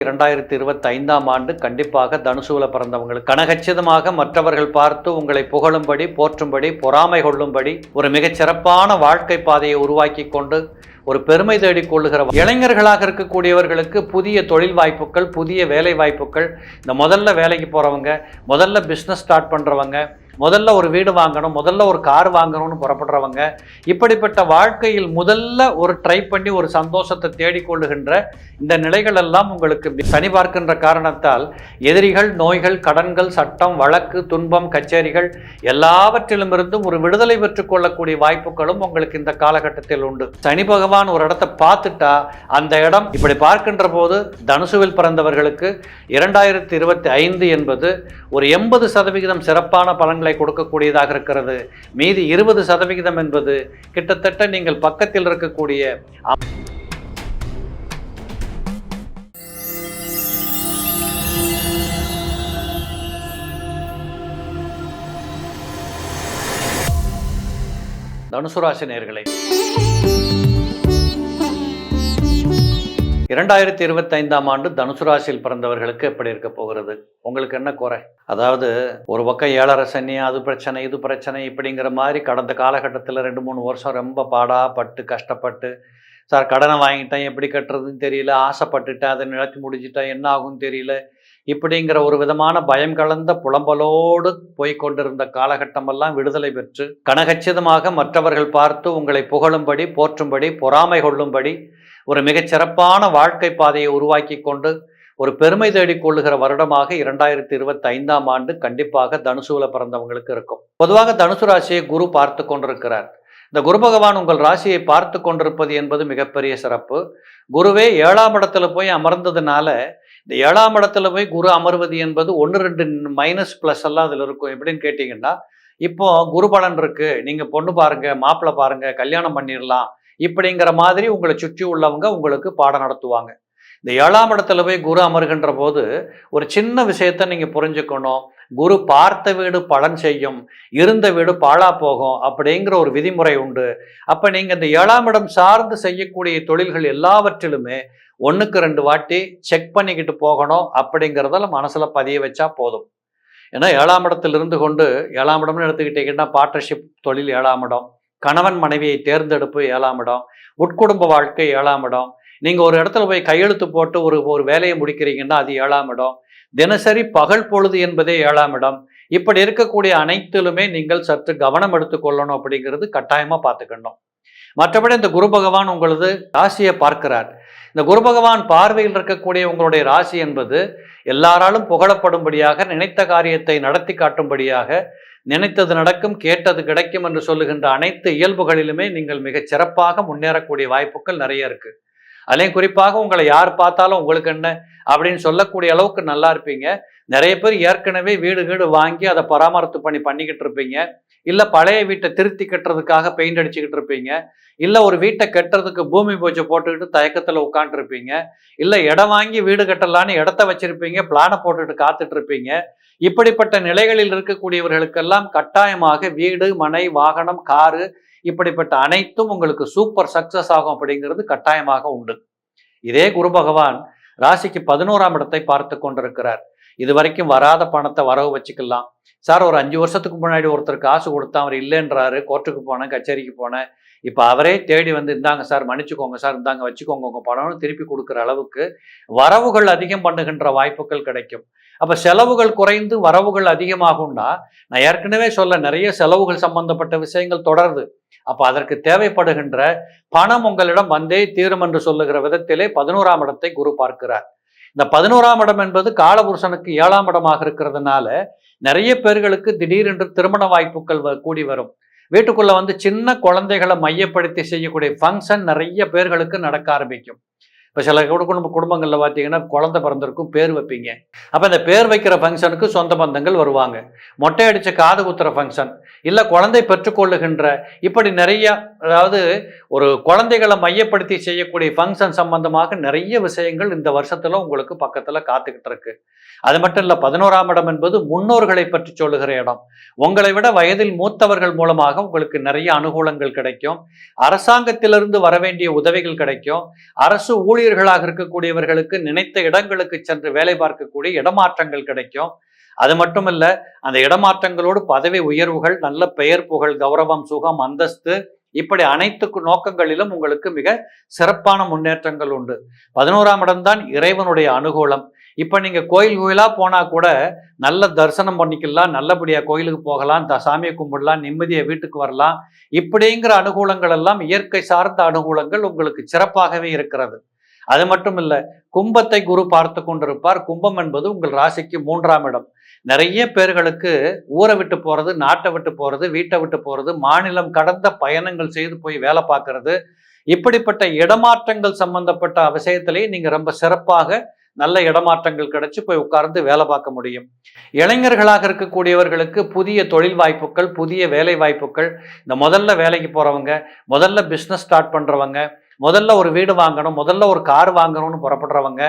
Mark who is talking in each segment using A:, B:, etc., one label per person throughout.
A: இரண்டாயிரத்தி இருபத்தி ஐந்தாம் ஆண்டு கண்டிப்பாக தனுசுல பிறந்தவங்களுக்கு கனகச்சிதமாக மற்றவர்கள் பார்த்து உங்களை புகழும்படி போற்றும்படி பொறாமை கொள்ளும்படி ஒரு மிகச்சிறப்பான வாழ்க்கை பாதையை உருவாக்கி கொண்டு ஒரு பெருமை தேடிக் கொள்ளுகிற இளைஞர்களாக இருக்கக்கூடியவர்களுக்கு புதிய தொழில் வாய்ப்புகள் புதிய வேலை வாய்ப்புகள் இந்த முதல்ல வேலைக்கு போகிறவங்க முதல்ல பிஸ்னஸ் ஸ்டார்ட் பண்ணுறவங்க முதல்ல ஒரு வீடு வாங்கணும் முதல்ல ஒரு கார் வாங்கணும்னு புறப்படுறவங்க இப்படிப்பட்ட வாழ்க்கையில் முதல்ல ஒரு ட்ரை பண்ணி ஒரு சந்தோஷத்தை தேடிக்கொள்ளுகின்ற இந்த நிலைகள் எல்லாம் உங்களுக்கு சனி பார்க்கின்ற காரணத்தால் எதிரிகள் நோய்கள் கடன்கள் சட்டம் வழக்கு துன்பம் கச்சேரிகள் எல்லாவற்றிலுமிருந்தும் ஒரு விடுதலை பெற்றுக்கொள்ளக்கூடிய வாய்ப்புகளும் உங்களுக்கு இந்த காலகட்டத்தில் உண்டு. சனி பகவான் ஒரு இடத்தை பார்த்துட்டா அந்த இடம் இப்படி பார்க்கின்ற போது தனுசுவில் பிறந்தவர்களுக்கு இரண்டாயிரத்தி இருபத்தி ஐந்து என்பது ஒரு எண்பது சதவிகிதம் சிறப்பான பலன்களை கொடுக்கக்கூடியதாக இருக்கிறது. மீதி இருபது சதவிகிதம் என்பது கிட்டத்தட்ட நீங்கள் பக்கத்தில் இருக்கக்கூடிய தனுசு ராசி இரண்டாயிரத்தி இருபத்தைந்தாம் ஆண்டு தனுசு ராசியில் பிறந்தவர்களுக்கு எப்படி இருக்க போகிறது? உங்களுக்கு என்ன குறை? அதாவது ஒரு பக்கம் ஏழரை சனி அது பிரச்சனை இது பிரச்சனை இப்படிங்கிற மாதிரி கடந்த காலகட்டத்தில் ரெண்டு மூணு வருஷம் ரொம்ப பாடாப்பட்டு கஷ்டப்பட்டு சார் கடனை வாங்கிட்டேன் எப்படி கட்டுறதுன்னு தெரியல ஆசைப்பட்டுட்டேன் அதை நிலச்சி முடிஞ்சிட்டேன் என்ன ஆகும்னு தெரியல இப்படிங்கிற ஒரு விதமான பயம் கலந்த புலம்பலோடு போய் கொண்டிருந்த காலகட்டமெல்லாம் விடுதலை பெற்று கனகச்சிதமாக மற்றவர்கள் பார்த்து உங்களை புகழும்படி போற்றும்படி பொறாமை கொள்ளும்படி ஒரு மிகச்சிறப்பான வாழ்க்கை பாதையை உருவாக்கி கொண்டு ஒரு பெருமை தேடிக் கொள்ளுகிற வருடமாக இரண்டாயிரத்தி இருபத்தி ஐந்தாம் ஆண்டு கண்டிப்பாக தனுசுல பிறந்தவங்களுக்கு இருக்கும். பொதுவாக தனுசு ராசியை குரு பார்த்து கொண்டிருக்கிறார். இந்த குரு பகவான் உங்கள் ராசியை பார்த்து கொண்டிருப்பது என்பது மிகப்பெரிய சிறப்பு. குருவே ஏழாம் இடத்துல போய் அமர்ந்ததுனால இந்த ஏழாம் இடத்துல போய் குரு அமர்வது என்பது ஒன்று ரெண்டு மைனஸ் ப்ளஸ் எல்லாம் அதில் இருக்கும். எப்படின்னு கேட்டிங்கன்னா இப்போ குரு பலன் இருக்குது நீங்கள் பொண்ணு பாருங்கள் மாப்பிள்ளை பாருங்க கல்யாணம் பண்ணிடலாம் இப்படிங்கிற மாதிரி உங்களை சுற்றி உள்ளவங்க உங்களுக்கு பாடம் நடத்துவாங்க. இந்த ஏழாம் இடத்துல போய் குரு அமர்கின்ற போது ஒரு சின்ன விஷயத்த நீங்க புரிஞ்சுக்கணும். குரு பார்த்த வீடு பலன் செய்யும். இருந்த வீடு பாழா போகும் அப்படிங்கிற ஒரு விதிமுறை உண்டு. அப்ப நீங்க இந்த ஏழாம் இடம் சார்ந்து செய்யக்கூடிய தொழில்கள் எல்லாவற்றிலுமே ஒன்றுக்கு ரெண்டு வாட்டி செக் பண்ணிக்கிட்டு போகணும் அப்படிங்கிறதெல்லாம் மனசில் பதிய வச்சா போதும். ஏன்னா ஏழாம் இடத்துல இருந்து கொண்டு ஏழாம் இடம்னு எடுத்துக்கிட்டீங்கன்னா பார்ட்னர்ஷிப் தொழில் ஏழாம் இடம். கணவன் மனைவியை தேர்ந்தெடுப்பு ஏழாம் இடம் உட்குடும்ப வாழ்க்கை ஏழாம் இடம். நீங்கள் ஒரு இடத்துல போய் கையெழுத்து போட்டு ஒரு ஒரு வேலையை முடிக்கிறீங்கன்னா அது ஏழாம் இடம். தினசரி பகல் பொழுது என்பதே ஏழாம் இடம். இப்படி இருக்கக்கூடிய அனைத்திலுமே நீங்கள் சற்று கவனம் எடுத்துக்கொள்ளணும் அப்படிங்கிறது கட்டாயமாக பார்த்துக்கணும். மற்றபடி இந்த குரு பகவான் உங்களது ராசியை பார்க்கிறார். இந்த குரு பகவான் பார்வையில் இருக்கக்கூடிய உங்களுடைய ராசி என்பது எல்லாராலும் புகழப்படும்படியாக நினைத்த காரியத்தை நடத்தி காட்டும்படியாக நினைத்தது நடக்கும் கேட்டது கிடைக்கும் என்று சொல்லுகின்ற அனைத்து இயல்புகளிலுமே நீங்கள் மிகச் சிறப்பாக முன்னேறக்கூடிய வாய்ப்புகள் நிறைய இருக்கு. அதுலேயும் குறிப்பாக உங்களை யார் பார்த்தாலும் உங்களுக்கு என்ன அப்படின்னு சொல்லக்கூடிய அளவுக்கு நல்லா இருப்பீங்க. நிறைய பேர் ஏற்கனவே வீடு வீடு வாங்கி அதை பராமரித்து பண்ணி பண்ணிக்கிட்டு இருப்பீங்க. இல்லை பழைய வீட்டை திருத்தி கட்டுறதுக்காக பெயிண்ட் அடிச்சுக்கிட்டு இருப்பீங்க. இல்லை ஒரு வீட்டை கட்டுறதுக்கு பூமி பூஜை போட்டுக்கிட்டு தயக்கத்தில் உட்காந்துருப்பீங்க இல்லை இடம் வாங்கி வீடு கட்டலான்னு இடத்த வச்சிருப்பீங்க. பிளானை போட்டுட்டு காத்துட்டு இருப்பீங்க. இப்படிப்பட்ட நிலைகளில் இருக்கக்கூடியவர்களுக்கெல்லாம் கட்டாயமாக வீடு மனை வாகனம் காரு இப்படிப்பட்ட அனைத்தும் உங்களுக்கு சூப்பர் சக்சஸ் ஆகும் அப்படிங்கிறது கட்டாயமாக உண்டு. இதே குரு பகவான் ராசிக்கு பதினோராம் இடத்தை பார்த்து கொண்டிருக்கிறார். இது வரைக்கும் வராத பணத்தை வரவு வச்சுக்கலாம். சார் ஒரு அஞ்சு வருஷத்துக்கு முன்னாடி ஒருத்தர் காசு கொடுத்தா அவர் இல்லைன்றாரு. கோர்ட்டுக்கு போனேன் கச்சேரிக்கு போனேன். இப்போ அவரே தேடி வந்து இருந்தாங்க சார் மன்னிச்சுக்கோங்க சார் இந்தாங்க வச்சுக்கோங்க உங்கள் பணம்னு திருப்பி கொடுக்குற அளவுக்கு வரவுகள் அதிகம் பண்ணுகின்ற வாய்ப்புகள் கிடைக்கும். அப்போ செலவுகள் குறைந்து வரவுகள் அதிகமாகும்னா நான் ஏற்கனவே சொல்ல நிறைய செலவுகள் சம்பந்தப்பட்ட விஷயங்கள் தொடருது. அப்போ அதற்கு தேவைப்படுகின்ற பணம் உங்களிடம் வந்தே தீரும் என்று சொல்லுகிற விதத்திலே பதினோராம் இடத்தை குரு பார்க்கிறார். இந்த பதினோராம் இடம் என்பது காலபுருஷனுக்கு ஏழாம் இடமாக இருக்கிறதுனால நிறைய பேர்களுக்கு திடீரென்று திருமண வாய்ப்புகள் கூடி வரும். வீட்டுக்குள்ள வந்து சின்ன குழந்தைகளை மையப்படுத்தி செய்யக்கூடிய ஃபங்க்ஷன் நிறைய பேர்களுக்கு நடக்க ஆரம்பிக்கும். இப்போ சில குடும்ப குடும்பங்களில் பார்த்தீங்கன்னா குழந்தை பிறந்திருக்கும் பேர் வைப்பீங்க. அப்போ இந்த பேர் வைக்கிற ஃபங்க்ஷனுக்கு சொந்த பந்தங்கள் வருவாங்க. மொட்டை அடித்த காது குத்துற ஃபங்க்ஷன் இல்லை குழந்தை பெற்றுக்கொள்ளுகின்ற இப்படி நிறைய அதாவது ஒரு குழந்தைகளை மையப்படுத்தி செய்யக்கூடிய ஃபங்க்ஷன் சம்பந்தமாக நிறைய விஷயங்கள் இந்த வருஷத்தில் உங்களுக்கு பக்கத்தில் காத்துக்கிட்டு இருக்கு. அது மட்டும் இல்லை பதினோராம் இடம் என்பது முன்னோர்களை பற்றி சொல்லுகிற இடம். உங்களை விட வயதில் மூத்தவர்கள் மூலமாக உங்களுக்கு நிறைய அனுகூலங்கள் கிடைக்கும். அரசாங்கத்திலிருந்து வர வேண்டிய உதவிகள் கிடைக்கும். அரசு ஊழியர் ஊழியர்களாக இருக்கக்கூடியவர்களுக்கு நினைத்த இடங்களுக்கு சென்று வேலை பார்க்கக்கூடிய இடமாற்றங்கள் கிடைக்கும். அது மட்டுமல்ல அந்த இடமாற்றங்களோடு பதவி உயர்வுகள் நல்ல பெயர் புகழ் கௌரவம் சுகம் அந்தஸ்து இப்படி அனைத்து நோக்கங்களிலும் உங்களுக்கு மிக சிறப்பான முன்னேற்றங்கள் உண்டு. பதினோராம் இடம்தான் இறைவனுடைய அனுகூலம். இப்ப நீங்க கோயில் கோயிலா போனா கூட நல்ல தரிசனம் பண்ணிக்கலாம் நல்லபடியா கோயிலுக்கு போகலாம் த- சாமியை கும்பிடலாம் நிம்மதியை வீட்டுக்கு வரலாம். இப்படிங்கிற அனுகூலங்கள் எல்லாம் இயற்கை சார்ந்த அனுகூலங்கள் உங்களுக்கு சிறப்பாகவே இருக்கிறது. அது மட்டும் இல்லை கும்பத்தை குரு பார்த்து கொண்டிருப்பார். கும்பம் என்பது உங்கள் ராசிக்கு மூன்றாம் இடம். நிறைய பேர்களுக்கு ஊரை விட்டு போகிறது நாட்டை விட்டு போகிறது வீட்டை விட்டு போகிறது மாநிலம் கடந்த பயணங்கள் செய்து போய் வேலை பார்க்கறது. இப்படிப்பட்ட இடமாற்றங்கள் சம்பந்தப்பட்ட விஷயத்திலேயே நீங்கள் ரொம்ப சிறப்பாக நல்ல இடமாற்றங்கள் கிடைச்சு போய் உட்கார்ந்து வேலை பார்க்க முடியும். இளைஞர்களாக இருக்கக்கூடியவர்களுக்கு புதிய தொழில் வாய்ப்புகள் புதிய வேலை வாய்ப்புகள். இந்த முதல்ல வேலைக்கு போகிறவங்க முதல்ல பிஸ்னஸ் ஸ்டார்ட் பண்ணுறவங்க முதல்ல ஒரு வீடு வாங்கணும் முதல்ல ஒரு கார் வாங்கணும்னு புறப்படுறவங்க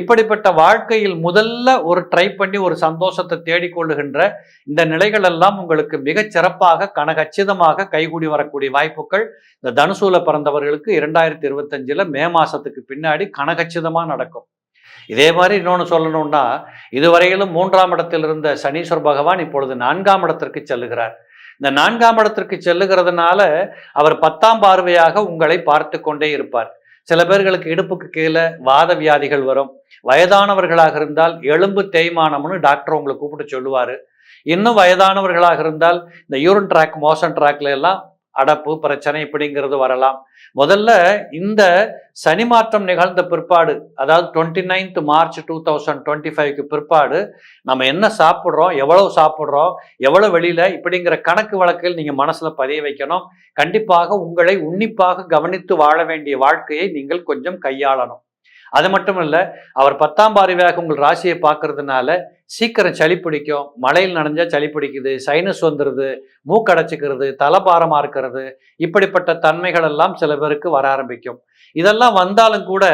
A: இப்படிப்பட்ட வாழ்க்கையில் முதல்ல ஒரு ட்ரை பண்ணி ஒரு சந்தோஷத்தை தேடிக்கொள்ளுகின்ற இந்த நிலைகள் எல்லாம் உங்களுக்கு மிகச் சிறப்பாக கனகச்சிதமாக கைகூடி வரக்கூடிய வாய்ப்புகள். இந்த தனுசூல பிறந்தவர்களுக்கு இரண்டாயிரத்தி இருபத்தஞ்சில் மே மாசத்துக்கு பின்னாடி கனகச்சிதமா நடக்கும். இதே மாதிரி இன்னொன்று சொல்லணும்னா இதுவரையிலும் மூன்றாம் இடத்தில் இருந்த சனீஸ்வர் பகவான் இப்பொழுது நான்காம் இடத்திற்கு செல்லுகிறார். இந்த நான்காம் இடத்திற்கு செல்லுகிறதுனால அவர் பத்தாம் பார்வையாக உங்களை பார்த்து கொண்டே இருப்பார். சில பேர்களுக்கு இடுப்புக்கு கீழே வாத வியாதிகள் வரும். வயதானவர்களாக இருந்தால் எலும்பு தேய்மானம்னு டாக்டர் உங்களை கூப்பிட்டு சொல்லுவார். இன்னும் வயதானவர்களாக இருந்தால் இந்த யூரின் ட்ராக் மோஷன் ட்ராக்ல எல்லாம் அடப்பு பிரச்சனை இப்படிங்கிறது வரலாம். முதல்ல இந்த சனி மாற்றம் நிகழ்ந்த பிற்பாடு அதாவது twenty ninth March two thousand twenty ஃபைவ்க்கு பிற்பாடு நம்ம என்ன சாப்பிட்றோம் எவ்வளவு சாப்பிட்றோம் எவ்வளவு வெளியில இப்படிங்கிற கணக்கு வழக்கில் நீங்க மனசுல பதிய வைக்கணும். கண்டிப்பாக உங்களை உன்னிப்பாக கவனித்து வாழ வேண்டிய வாழ்க்கையை நீங்கள் கொஞ்சம் கையாளணும். அது மட்டும் இல்லை அவர் பத்தாம் பார்வையாக உங்கள் ராசியை பார்க்கறதுனால சீக்கிரம் சளி பிடிக்கும். மழையில் நனைஞ்சா சளி பிடிக்குது. சைனஸ் வந்துடுது மூக்கடைச்சிக்கிறது. தலபாரமா இருக்கிறது இப்படிப்பட்ட தன்மைகள் எல்லாம் சில பேருக்கு வர ஆரம்பிக்கும். இதெல்லாம் வந்தாலும் கூட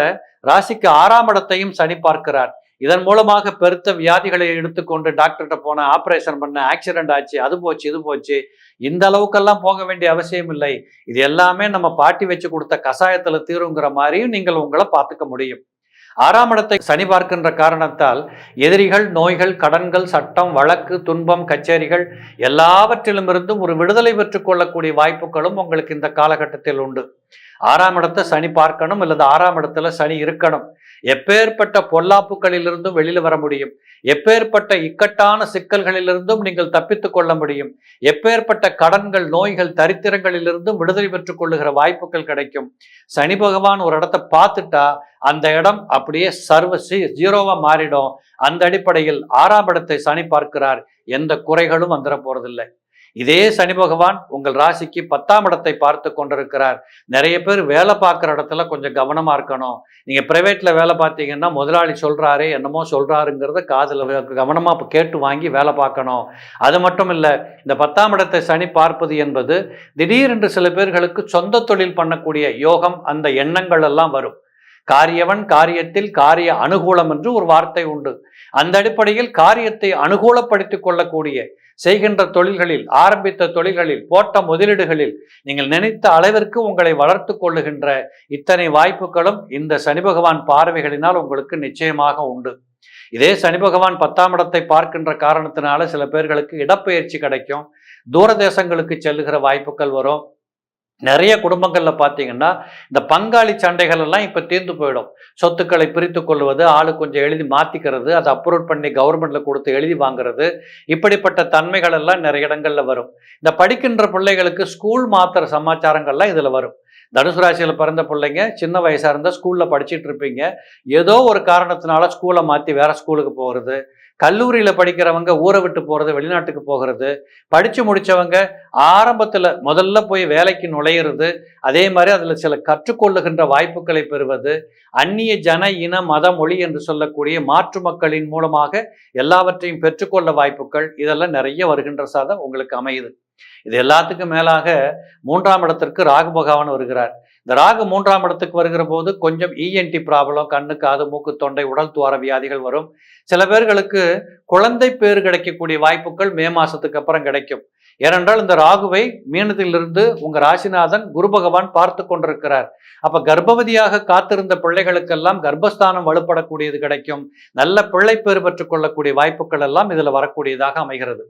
A: ராசிக்கு ஆறாம் இடத்தையும் சனி பார்க்கிறார். இதன் மூலமாக பெருத்த வியாதிகளை எடுத்துக்கொண்டு டாக்டர்கிட்ட போன ஆப்ரேஷன் பண்ண ஆக்சிடென்ட் ஆச்சு. அது போச்சு இது போச்சு. இந்த அளவுக்கெல்லாம் போக வேண்டிய அவசியம் இல்லை. இது எல்லாமே நம்ம பாட்டி வச்சு கொடுத்த கஷாயத்தில் தீருங்கிற மாதிரியும் நீங்கள் உங்களை பார்த்துக்க முடியும். ஆறாம் இடத்தை சனி பார்க்கின்ற காரணத்தால் எதிரிகள் நோய்கள் கடன்கள் சட்டம் வழக்கு துன்பம் கச்சேரிகள் எல்லாவற்றிலும் இருந்தும் ஒரு விடுதலை பெற்றுக் கொள்ளக்கூடிய வாய்ப்புகளும் உங்களுக்கு இந்த காலகட்டத்தில் உண்டு. ஆறாம் இடத்தை சனி பார்க்கணும் அல்லது ஆறாம் இடத்துல சனி இருக்கணும். எப்பேற்பட்ட பொல்லாப்புகளிலிருந்தும் வெளியில் வர முடியும். எப்பேற்பட்ட இக்கட்டான சிக்கல்களிலிருந்தும் நீங்கள் தப்பித்துக் கொள்ள முடியும். எப்பேற்பட்ட கடன்கள் நோய்கள் தரித்திரங்களிலிருந்தும் விடுதலை பெற்றுக் கொள்ளுகிற வாய்ப்புகள் கிடைக்கும். சனி பகவான் ஒரு இடத்த பார்த்துட்டா அந்த இடம் அப்படியே சர்வ ஜீரோவா மாறிடும். அந்த அடிப்படையில் ஆறாம் இடத்தை சனி பார்க்கிறார். எந்த குறைகளும் வந்துட போறதில்லை. இதே சனி பகவான் உங்கள் ராசிக்கு பத்தாம் இடத்தை பார்த்து கொண்டிருக்கிறார். நிறைய பேர் வேலை பார்க்குற இடத்துல கொஞ்சம் கவனமாக இருக்கணும். நீங்கள் ப்ரைவேட்டில் வேலை பார்த்தீங்கன்னா முதலாளி சொல்கிறாரே என்னமோ சொல்கிறாருங்கிறத காதில் கவனமாக கேட்டு வாங்கி வேலை பார்க்கணும். அது மட்டும் இல்லை இந்த பத்தாம் இடத்தை சனி பார்ப்பது என்பது திடீரென்று சில பேர்களுக்கு சொந்த தொழில் பண்ணக்கூடிய யோகம் அந்த எண்ணங்கள் எல்லாம் வரும். காரியவன் காரியத்தில் காரிய அனுகூலம் என்று ஒரு வார்த்தை உண்டு. அந்த அடிப்படையில் காரியத்தை அனுகூலப்படுத்திக் கொள்ளக்கூடிய செய்கின்ற தொழில்களில் ஆரம்பித்த தொழில்களில் போட்ட முதலீடுகளில் நீங்கள் நினைத்த அளவிற்கு உங்களை வளர்த்து கொள்ளுகின்ற இத்தனை வாய்ப்புகளும் இந்த சனி பகவான் பார்வைகளினால் உங்களுக்கு நிச்சயமாக உண்டு. இதே சனி பகவான் பத்தாம் இடத்தை பார்க்கின்ற காரணத்தினால சில பேர்களுக்கு இடப்பெயர்ச்சி கிடைக்கும். தூரதேசங்களுக்கு செல்லுகிற வாய்ப்புகள் வரும். நிறைய குடும்பங்களில் பார்த்தீங்கன்னா இந்த பங்காளி சண்டைகள் எல்லாம் இப்போ தீர்ந்து போயிடும். சொத்துக்களை பிரித்து கொள்வது ஆளு கொஞ்சம் எழுதி மாற்றிக்கிறது அதை அப்ரூவ் பண்ணி கவர்மெண்ட்டில் கொடுத்து எழுதி வாங்குறது இப்படிப்பட்ட தன்மைகள் எல்லாம் நிறைய இடங்களில் வரும். இந்த படிக்கின்ற பிள்ளைகளுக்கு ஸ்கூல் மாத்திர சமாச்சாரங்கள்லாம் இதில் வரும். தனுசு ராசியில் பிறந்த பிள்ளைங்க சின்ன வயசாக இருந்தால் ஸ்கூலில் படிச்சிட்டு இருப்பீங்க. ஏதோ ஒரு காரணத்தினால ஸ்கூலை மாற்றி வேறு ஸ்கூலுக்கு போகிறது கல்லூரியில் படிக்கிறவங்க ஊரை விட்டு போகிறது வெளிநாட்டுக்கு போகிறது படித்து முடித்தவங்க ஆரம்பத்தில் முதல்ல போய் வேலைக்கு நுழையிறது அதே மாதிரி அதில் சில கற்றுக்கொள்ளுகின்ற வாய்ப்புகளை பெறுவது அந்நிய ஜன இன மத மொழி என்று சொல்லக்கூடிய மாற்று மக்களின் மூலமாக எல்லாவற்றையும் பெற்றுக்கொள்ள வாய்ப்புகள் இதெல்லாம் நிறைய வருகின்ற சாதம் உங்களுக்கு அமையுது. இது எல்லாத்துக்கும் மேலாக மூன்றாம் இடத்திற்கு ராகு பகவான் வருகிறார். இந்த ராகு மூன்றாம் இடத்துக்கு வருகிற போது கொஞ்சம் இஎன்டி ப்ராப்ளம் கண்ணு காது மூக்கு தொண்டை உடல் துவார வியாதிகள் வரும். சில பேர்களுக்கு குழந்தை பேர் கிடைக்கக்கூடிய வாய்ப்புகள் மே மாசத்துக்கு அப்புறம் கிடைக்கும். ஏனென்றால் இந்த ராகுவை மீனத்திலிருந்து உங்க ராசிநாதன் குரு பகவான் பார்த்து கொண்டிருக்கிறார். அப்ப கர்ப்பவதியாக காத்திருந்த பிள்ளைகளுக்கெல்லாம் கர்ப்பஸ்தானம் வலுப்படக்கூடியது கிடைக்கும். நல்ல பிள்ளை பேர் பெற்றுக் கொள்ளக்கூடிய வாய்ப்புகள் எல்லாம் இதுல வரக்கூடியதாக அமைகிறது.